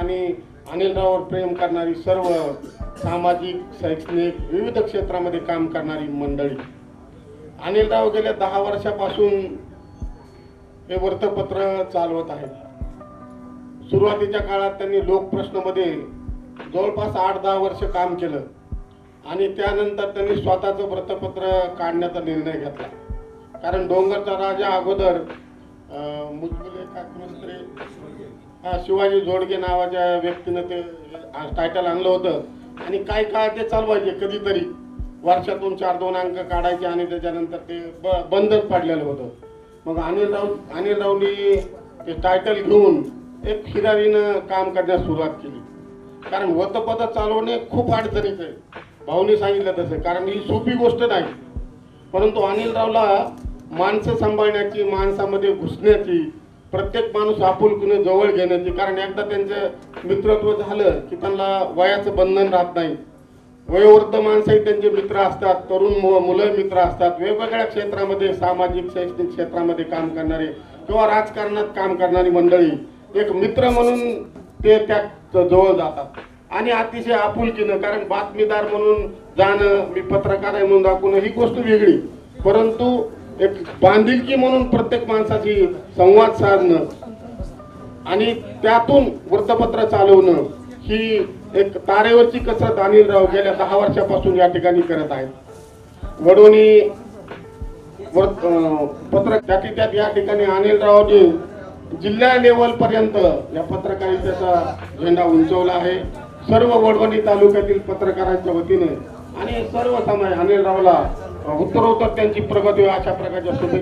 आणि अनिलराववर प्रेम करणारी सर्व सामाजिक शैक्षणिक विविध क्षेत्रामध्ये काम करणारी मंडळी. अनिलराव गेल्या दहा वर्षापासून हे वृत्तपत्र चालवत आहेत. सुरुवातीच्या काळात त्यांनी लोकप्रश्नमध्ये जवळपास आठ दहा वर्ष काम केलं. आणि त्यानंतर त्यांनी स्वतःचं वृत्तपत्र काढण्याचा निर्णय घेतला. कारण डोंगरचा राजा अगोदर अं, मुजबुले का शिवाजी जोडगे नावाच्या व्यक्तीनं ते टायटल आणलं होतं. आणि काय काळ ते चालवायचे कधीतरी. वर्षातून चार दोन अंक काढायचे आणि त्याच्यानंतर ते ब बंदच पडलेलं होतं. मग अनिल राव अनिल राऊनी ते टायटल घेऊन एक फिरारीनं काम करण्यास सुरुवात केली. कारण वतपद चालवणे खूप अडचणीचं आहे. भाऊनी सांगितलं तसं कारण ही सोपी गोष्ट नाही. परंतु अनिल रावला माणसं सांभाळण्याची माणसामध्ये घुसण्याची प्रत्येक माणूस आपुलकीने जवळ घेण्याची कारण एकदा त्यांचं मित्रत्व झालं की त्यांना वयाचं बंधन राहत नाही. वयोवृद्ध माणसंही त्यांचे मित्र असतात तरुण मु- मुलं मित्र असतात. वेगवेगळ्या क्षेत्रामध्ये सामाजिक शैक्षणिक क्षेत्रामध्ये काम करणारे किंवा राजकारणात काम करणारी मंडळी एक मित्र म्हणून ते त्या जवळ जातात. आणि अतिशय आपुलकीनं कारण बातमीदार म्हणून जाणं मी पत्रकार आहे म्हणून दाखवणं ही गोष्ट वेगळी. परंतु एक बांधिलकी म्हणून प्रत्येक माणसाशी संवाद साधणं आणि त्यातून वृत्तपत्र चालवणं ही एक तारेवरची कसरत अनिलराव गेल्या दहा वर्षापासून या ठिकाणी करत आहेत. वडवणी वृत्त- पत्रक त्याची त्यात या ठिकाणी अनिलरावनी जिल्हा लेवल पर्यंत या पत्रकारितेचा झेंडा उंचवला आहे. सर्व वडवणी तालुक्यातील पत्रकारांच्या वतीने आणि सर्व समाज अनिलरावला उत्तरोत्तर त्यांची प्रगती अशा प्रकारच्या शुभेच्छा.